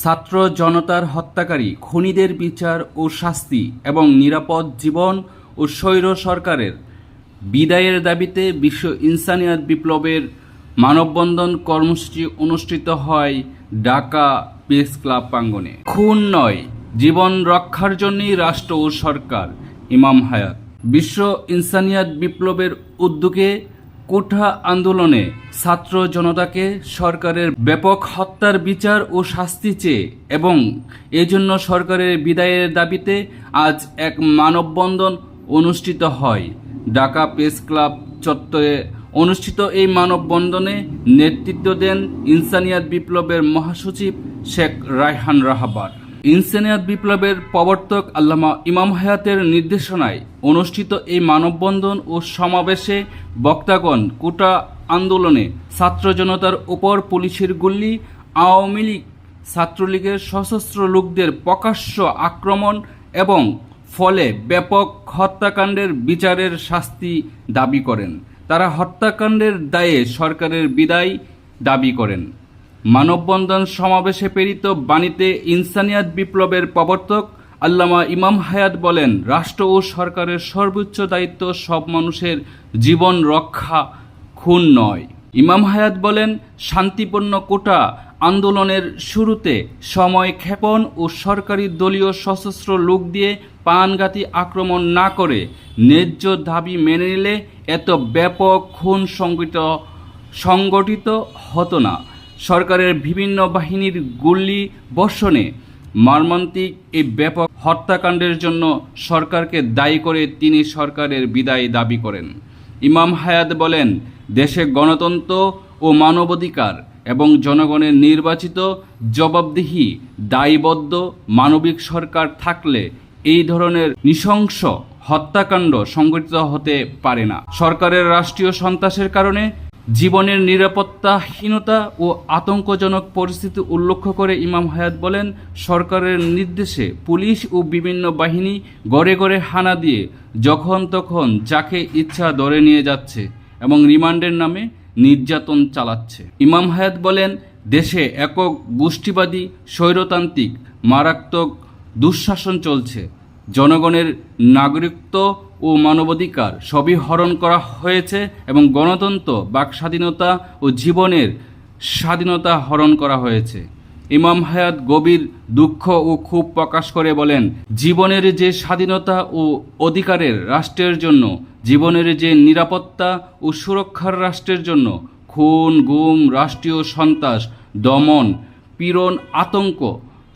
ছাত্র জনতার হত্যাকারী, খুনিদের বিচার ও শাস্তি এবং নিরাপদ জীবন ও স্বৈর সরকারের বিদায়ের দাবিতে বিশ্ব ইনসানিয়াত বিপ্লবের মানববন্ধন কর্মসূচি অনুষ্ঠিত হয় ঢাকা প্রেস ক্লাব প্রাঙ্গনে খুন নয়, জীবন রক্ষার জন্যই রাষ্ট্র ও সরকার, ইমাম হায়াত। বিশ্ব ইনসানিয়াত বিপ্লবের উদ্যোগে কোঠা আন্দোলনে ছাত্র জনতাকে সরকারের ব্যাপক হত্যার বিচার ও শাস্তি চেয়ে এবং এজন্য সরকারের বিদায়ের দাবিতে আজ এক মানববন্ধন অনুষ্ঠিত হয়। ঢাকা প্রেস ক্লাব চত্বরে অনুষ্ঠিত এই মানববন্ধনে নেতৃত্ব দেন ইনসানিয়াত বিপ্লবের মহাসচিব শেখ রায়হান রাহাবার। ইনসানিয়াত বিপ্লবের প্রবর্তক আল্লামা ইমাম হায়াতের নির্দেশনায় অনুষ্ঠিত এই মানববন্ধন ও সমাবেশে বক্তাগণ কোটা আন্দোলনে ছাত্র জনতার উপর পুলিশের গুল্লি আওয়ামী লীগ ছাত্রলীগের সশস্ত্র লোকদের প্রকাশ্য আক্রমণ এবং ফলে ব্যাপক হত্যাকাণ্ডের বিচারের শাস্তি দাবি করেন। তারা হত্যাকাণ্ডের দায়ে সরকারের বিদায় দাবি করেন। মানববন্ধন সমাবেশে প্রেরিত বাণীতে ইনসানিয়াত বিপ্লবের প্রবর্তক আল্লামা ইমাম হায়াত বলেন, রাষ্ট্র ও সরকারের সর্বোচ্চ দায়িত্ব সব মানুষের জীবন রক্ষা, খুন নয়। ইমাম হায়াত বলেন, শান্তিপূর্ণ কোটা আন্দোলনের শুরুতে সময় ক্ষেপণ ও সরকারি দলীয় সশস্ত্র লোক দিয়ে প্রাণঘাতী আক্রমণ না করে ন্যায্য দাবি মেনে নিলে এত ব্যাপক খুন সংগঠিত সংগঠিত হতো না। সরকারের বিভিন্ন বাহিনীর গুল্লি বর্ষণে মর্মান্তিক এই ব্যাপক হত্যাকাণ্ডের জন্য সরকারকে দায়ী করে তিনি সরকারের বিদায় দাবি করেন। ইমাম হায়াত বলেন, দেশে গণতন্ত্র ও মানবাধিকার এবং জনগণের নির্বাচিত জবাবদিহি দায়বদ্ধ মানবিক সরকার থাকলে এই ধরনের নৃশংস হত্যাকাণ্ড সংঘটিত হতে পারে না। সরকারের রাষ্ট্রীয় সন্ত্রাসের কারণে জীবনের নিরাপত্তাহীনতা ও আতঙ্কজনক পরিস্থিতি উল্লেখ করে ইমাম হায়াত বলেন, সরকারের নির্দেশে পুলিশ ও বিভিন্ন বাহিনী গড়ে গড়ে হানা দিয়ে যখন তখন যাকে ইচ্ছা ধরে নিয়ে যাচ্ছে এবং রিমান্ডের নামে নির্যাতন চালাচ্ছে। ইমাম হায়াত বলেন, দেশে একক গোষ্ঠীবাদী, স্বৈরতান্ত্রিক, মারাত্মক দুঃশাসন চলছে। জনগণের নাগরিকত্ব ও মানবাধিকার সবই হরণ করা হয়েছে এবং গণতন্ত্র, বাক স্বাধীনতা ও জীবনের স্বাধীনতা হরণ করা হয়েছে। ইমাম হায়াত গভীর দুঃখ ও ক্ষোভ প্রকাশ করে বলেন, জীবনের যে স্বাধীনতা ও অধিকারের রাষ্ট্রের জন্য, জীবনের যে নিরাপত্তা ও সুরক্ষার রাষ্ট্রের জন্য খুন, গুম, রাষ্ট্রীয় সন্ত্রাস, দমন, পীড়ন, আতঙ্ক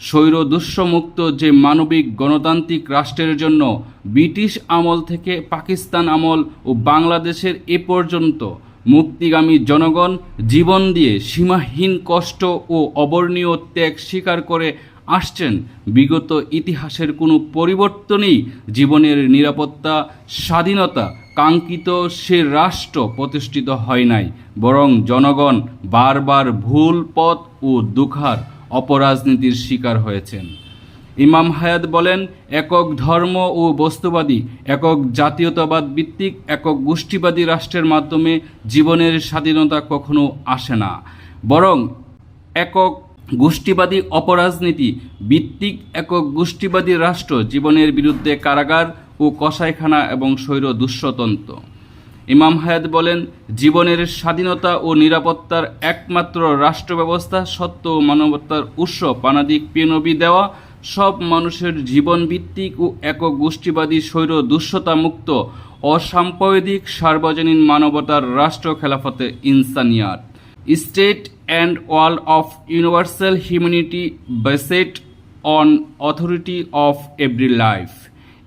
স্বৈর দুঃসমুক্ত যে মানবিক গণতান্ত্রিক রাষ্ট্রের জন্য ব্রিটিশ আমল থেকে পাকিস্তান আমল ও বাংলাদেশের এ পর্যন্ত মুক্তিগামী জনগণ জীবন দিয়ে সীমাহীন কষ্ট ও অবর্ণীয় ত্যাগ স্বীকার করে আসছেন, বিগত ইতিহাসের কোনো পরিবর্তনই জীবনের নিরাপত্তা, স্বাধীনতা, কাঙ্ক্ষিত সে রাষ্ট্র প্রতিষ্ঠিত হয় নাই, বরং জনগণ বারবার ভুল পথ ও দুঃখার অপরাজনীতির শিকার হয়েছেন। ইমাম হায়াত বলেন, একক ধর্ম ও বস্তুবাদী, একক জাতীয়তাবাদ ভিত্তিক, একক গোষ্ঠীবাদী রাষ্ট্রের মাধ্যমে জীবনের স্বাধীনতা কখনো আসে না। বরং একক গোষ্ঠীবাদী অপরাজনীতি ভিত্তিক, একক গোষ্ঠীবাদী রাষ্ট্র জীবনের বিরুদ্ধে কারাগার ও কসাইখানা এবং স্বৈর দুঃস্বতন্ত্র। ইমাম হায়াত বলেন, জীবনের স্বাধীনতা ও নিরাপত্তার একমাত্র রাষ্ট্র ব্যবস্থা সত্য ও মানবতার উৎস, পানাদিক পেনবি দেওয়া, সব মানুষের জীবন ভিত্তিক ও একক গোষ্ঠীবাদী স্বৈর দুঃস্বতা মুক্ত, অসাম্প্রদায়িক সার্বজনীন মানবতার রাষ্ট্র খেলাফতে Insaniyat. State and world of universal humanity based on authority of every life.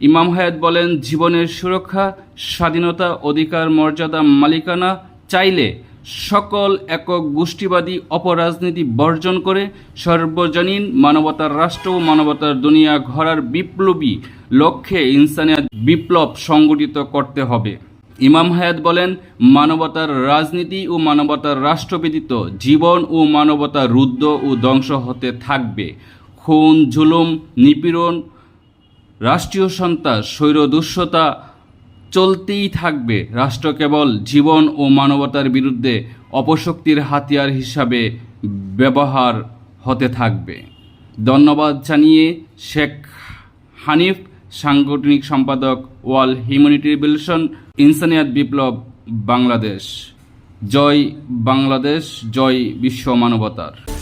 Imam Hayat বলেন, জীবনের সুরক্ষা, স্বাধীনতা অধিকার, মর্যাদা, মালিকানা চাইলে সকল একক গোষ্ঠীবাদী অপরাজনীতি বর্জন করে সর্বজনীন মানবতার রাষ্ট্র ও মানবতার দুনিয়া ঘরার বিপ্লবী লক্ষ্যে ইনসানিয়াত বিপ্লব সংগঠিত করতে হবে। ইমাম হায়াত বলেন, মানবতার রাজনীতি ও মানবতার রাষ্ট্র ব্যতীত জীবন ও মানবতা রুদ্ধ ও ধ্বংস হতে থাকবে। খুন, জুলুম, নিপীড়ন রাষ্ট্রীয় সন্ত্রাস স্বৈর দুঃস্বতা চলতেই থাকবে। রাষ্ট্র কেবল জীবন ও মানবতার বিরুদ্ধে অপশক্তির হাতিয়ার হিসাবে ব্যবহার হতে থাকবে। ধন্যবাদ জানিয়ে শেখ হানিফ, সাংগঠনিক সম্পাদক ওয়াল হিউম্যানিটি রিভলিউশন, ইনসানিয়াত বিপ্লব বাংলাদেশ। জয় বাংলাদেশ, জয় বিশ্ব মানবতার।